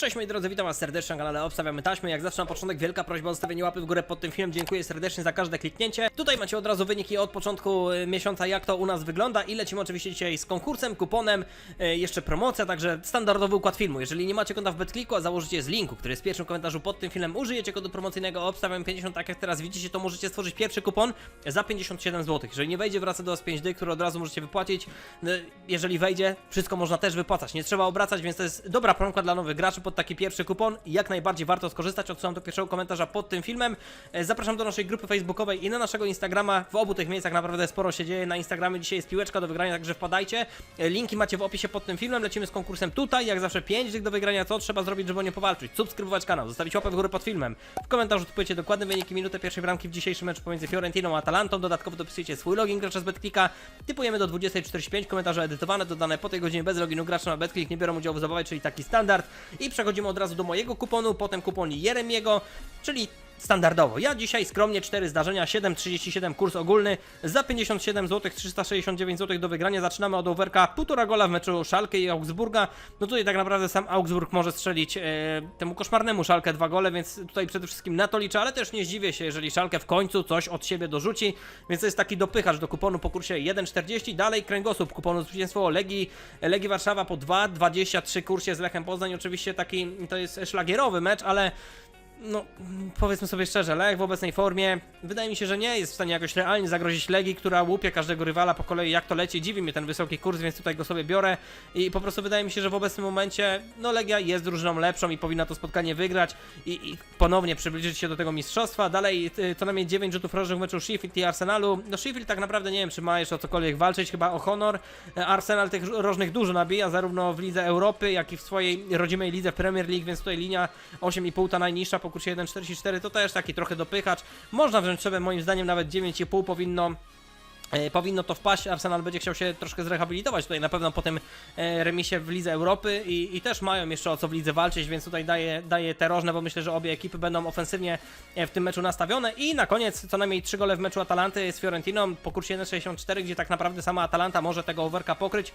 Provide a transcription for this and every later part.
Cześć moi drodzy, witam was serdecznie na kanale Obstawiamy Taśmy. Jak zawsze na początek wielka prośba o zostawienie łapy w górę pod tym filmem. Dziękuję serdecznie za każde kliknięcie. Tutaj macie od razu wyniki od początku y, miesiąca, jak to u nas wygląda i lecimy oczywiście dzisiaj z konkursem, kuponem, y, jeszcze promocja, także standardowy układ filmu. Jeżeli nie macie konta w BetClicku, a założycie z linku, który jest w pierwszym komentarzu pod tym filmem, użyjecie kodu promocyjnego Obstawiam 50, tak jak teraz widzicie, to możecie stworzyć pierwszy kupon za 57 zł. Jeżeli nie wejdzie, wraca do was 5 dy, które od razu możecie wypłacić. Y, Jeżeli wejdzie, wszystko można też wypłacać. Nie trzeba obracać, więc to jest dobra promka dla nowych graczy pod taki pierwszy kupon. Jak najbardziej warto skorzystać. Odsyłam do pierwszego komentarza pod tym filmem. E, Zapraszam do naszej grupy facebookowej i na naszego Instagrama. W obu tych miejscach naprawdę sporo się dzieje. Na Instagramie dzisiaj jest piłeczka do wygrania, także wpadajcie. E, Linki macie w opisie pod tym filmem. Lecimy z konkursem tutaj. Jak zawsze 5 dych do wygrania. Co trzeba zrobić, żeby o nie powalczyć? Subskrybować kanał, zostawić łapę w górę pod filmem. W komentarzu typujecie dokładne wyniki minutę pierwszej bramki w dzisiejszym meczu pomiędzy Fiorentiną a Atalantą. Dodatkowo dopisujecie swój login gracza z BetClicka. Typujemy do 20.45. Komentarze edytowane, dodane po tej godzinie bez loginu gracza na BetClick. Nie biorą udziału w zabawie, czyli taki standard. I przechodzimy od razu do mojego kuponu, potem kupon Jeremiego, czyli standardowo. Ja dzisiaj skromnie 4 zdarzenia, 7,37 kurs ogólny, za 57 zł, 369 zł do wygrania. Zaczynamy od overka, półtora gola w meczu Szalkę i Augsburga. No tutaj tak naprawdę sam Augsburg może strzelić e, temu koszmarnemu Szalkę dwa gole, więc tutaj przede wszystkim na to liczę, ale też nie zdziwię się, jeżeli Szalkę w końcu coś od siebie dorzuci, więc to jest taki dopychacz do kuponu po kursie 1,40. Dalej kręgosłup kuponu zwycięstwo Legii, Legii Warszawa po 2,23 kursie z Lechem Poznań. Oczywiście taki to jest szlagierowy mecz, ale no, powiedzmy sobie szczerze, Lech w obecnej formie wydaje mi się, że nie jest w stanie jakoś realnie zagrozić Legii, która łupie każdego rywala po kolei jak to leci. Dziwi mnie ten wysoki kurs, więc tutaj go sobie biorę i po prostu wydaje mi się, że w obecnym momencie no Legia jest drużyną lepszą i powinna to spotkanie wygrać i, i ponownie przybliżyć się do tego mistrzostwa. Dalej y, co najmniej 9 rzutów rożnych w meczu Sheffield i Arsenalu. No Sheffield tak naprawdę nie wiem, czy ma jeszcze o cokolwiek walczyć, chyba o honor. E, Arsenal tych rożnych dużo nabija, zarówno w Lidze Europy, jak i w swojej rodzimej lidze Premier League, więc tutaj linia 8,5 ta najniższa po kursie 1,44 to też taki trochę dopychacz. Można wziąć sobie moim zdaniem nawet 9,5 powinno E, Powinno to wpaść, Arsenal będzie chciał się troszkę zrehabilitować tutaj na pewno po tym e, remisie w Lidze Europy i, i też mają jeszcze o co w lidze walczyć, więc tutaj daje, daje te rożne, bo myślę, że obie ekipy będą ofensywnie e, w tym meczu nastawione. I na koniec co najmniej 3 gole w meczu Atalanty z Fiorentiną. Po kursie 1,64, gdzie tak naprawdę sama Atalanta może tego overka pokryć,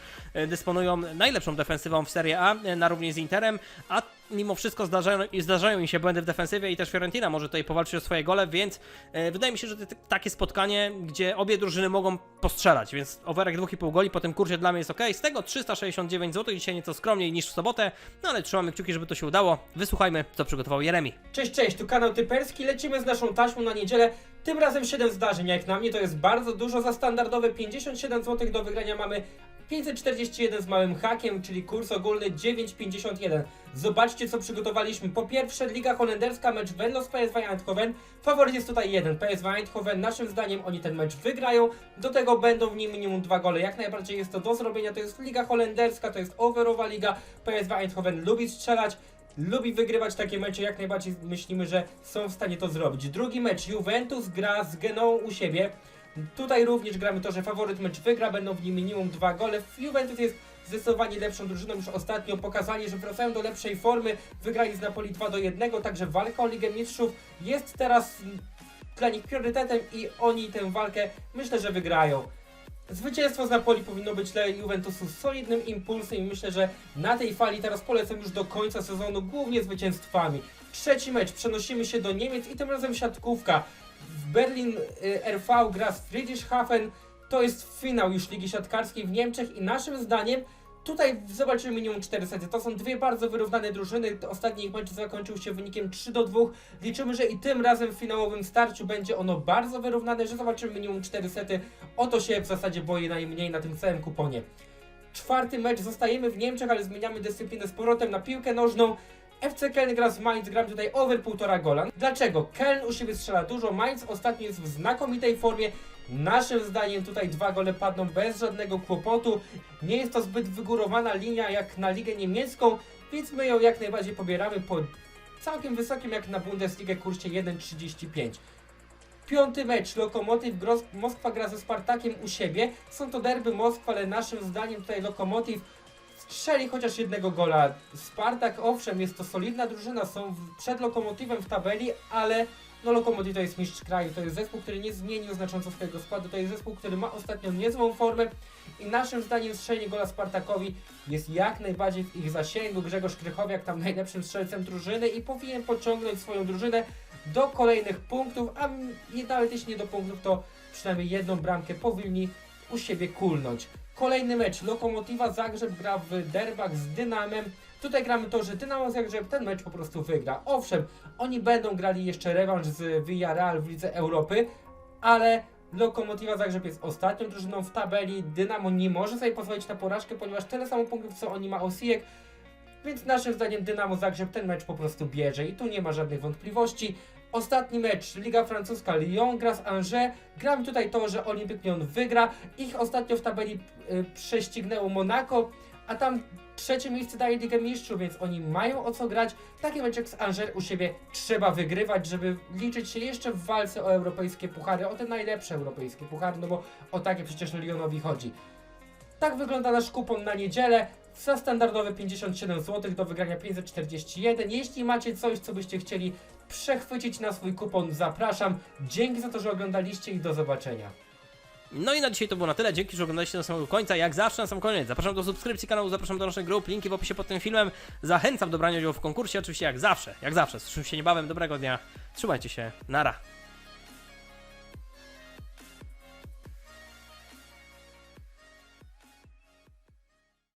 dysponują najlepszą defensywą w Serie A na równi z Interem, a mimo wszystko zdarzają, zdarzają im się błędy w defensywie i też Fiorentina może tutaj powalczyć o swoje gole, więc e, wydaje mi się, że to takie spotkanie, gdzie obie drużyny mogą postrzelać, więc overek 2,5 goli po tym kursie dla mnie jest ok. Z tego 369 zł, dzisiaj nieco skromniej niż w sobotę, no ale trzymamy kciuki, żeby to się udało. Wysłuchajmy, co przygotował Jeremi. Cześć, cześć, tu kanał Typerski, lecimy z naszą taśmą na niedzielę, tym razem 7 zdarzeń, jak na mnie to jest bardzo dużo, za standardowe 57 zł do wygrania mamy 541 z małym hakiem, czyli kurs ogólny 9,51. Zobaczcie co przygotowaliśmy. Po pierwsze Liga Holenderska, mecz Venlo z PSV Eindhoven. Faworyt jest tutaj jeden, PSV Eindhoven. Naszym zdaniem oni ten mecz wygrają. Do tego będą w nim minimum dwa gole. Jak najbardziej jest to do zrobienia. To jest Liga Holenderska, to jest overowa liga. PSV Eindhoven lubi strzelać. Lubi wygrywać takie mecze, jak najbardziej myślimy, że są w stanie to zrobić. Drugi mecz, Juventus gra z Genoą u siebie. Tutaj również gramy to, że faworyt mecz wygra, będą w nim minimum dwa gole. Juventus jest zdecydowanie lepszą drużyną, już ostatnio pokazali, że wracają do lepszej formy, wygrali z Napoli 2 do 1, także walka o Ligę Mistrzów jest teraz dla nich priorytetem i oni tę walkę myślę, że wygrają. Zwycięstwo z Napoli powinno być dla Juventusu solidnym impulsem i myślę, że na tej fali teraz polecam już do końca sezonu głównie zwycięstwami. Trzeci mecz, przenosimy się do Niemiec i tym razem siatkówka. W Berlin y, RV gra z Friedrichshafen. To jest finał już Ligi Siatkarskiej w Niemczech i naszym zdaniem tutaj zobaczymy minimum 4 sety. To są dwie bardzo wyrównane drużyny. Ostatni ich mecz zakończył się wynikiem 3 do 2. Liczymy, że i tym razem w finałowym starciu będzie ono bardzo wyrównane, że zobaczymy minimum 4 sety. O to się w zasadzie boję najmniej na tym całym kuponie. Czwarty mecz, zostajemy w Niemczech, ale zmieniamy dyscyplinę z powrotem na piłkę nożną. FC Köln gra z Mainz, gram tutaj over 1,5 gola. Dlaczego? Köln u siebie strzela dużo, Mainz ostatnio jest w znakomitej formie. Naszym zdaniem tutaj dwa gole padną bez żadnego kłopotu. Nie jest to zbyt wygórowana linia jak na ligę niemiecką, więc my ją jak najbardziej pobieramy po całkiem wysokim jak na Bundesligę kursie 1,35. Piąty mecz, Lokomotiv Gros- Moskwa gra ze Spartakiem u siebie. Są to derby Moskwa, ale naszym zdaniem tutaj Lokomotiv strzeli chociaż jednego gola. Spartak, owszem, jest to solidna drużyna, są w, przed Lokomotywem w tabeli, ale no Lokomotiv to jest mistrz kraju, to jest zespół, który nie zmienił znacząco swojego składu, to jest zespół, który ma ostatnio niezłą formę i naszym zdaniem strzelenie gola Spartakowi jest jak najbardziej w ich zasięgu. Grzegorz Krychowiak tam najlepszym strzelcem drużyny i powinien pociągnąć swoją drużynę do kolejnych punktów, a nawet jeśli nie do punktów, to przynajmniej jedną bramkę powinni u siebie kulnąć. Kolejny mecz. Lokomotiva Zagrzeb gra w derbach z Dynamem. Tutaj gramy to, że Dynamo Zagrzeb ten mecz po prostu wygra. Owszem, oni będą grali jeszcze rewanż z Villarreal w Lidze Europy, ale Lokomotiva Zagrzeb jest ostatnią drużyną w tabeli. Dynamo nie może sobie pozwolić na porażkę, ponieważ tyle samo punktów co oni ma Osijek. Więc naszym zdaniem Dynamo Zagrzeb ten mecz po prostu bierze i tu nie ma żadnych wątpliwości. Ostatni mecz, Liga Francuska, Lyon gra z Angers. Gram tutaj to, że Olympique Lyon wygra. Ich ostatnio w tabeli y, prześcignęło Monaco, a tam trzecie miejsce daje Ligę Mistrzów, więc oni mają o co grać. Taki mecz jak z Angers u siebie trzeba wygrywać, żeby liczyć się jeszcze w walce o europejskie puchary, o te najlepsze europejskie puchary, no bo o takie przecież Lyonowi chodzi. Tak wygląda nasz kupon na niedzielę. Za standardowe 57 zł do wygrania 541. Jeśli macie coś, co byście chcieli przechwycić na swój kupon, zapraszam. Dzięki za to, że oglądaliście i do zobaczenia. No i na dzisiaj to było na tyle. Dzięki, że oglądaliście do samego końca. Jak zawsze na sam koniec. Zapraszam do subskrypcji kanału, zapraszam do naszych grup, linki w opisie pod tym filmem. Zachęcam do brania udziału w konkursie, oczywiście jak zawsze. Jak zawsze. Słyszymy się niebawem. Dobrego dnia. Trzymajcie się. Nara.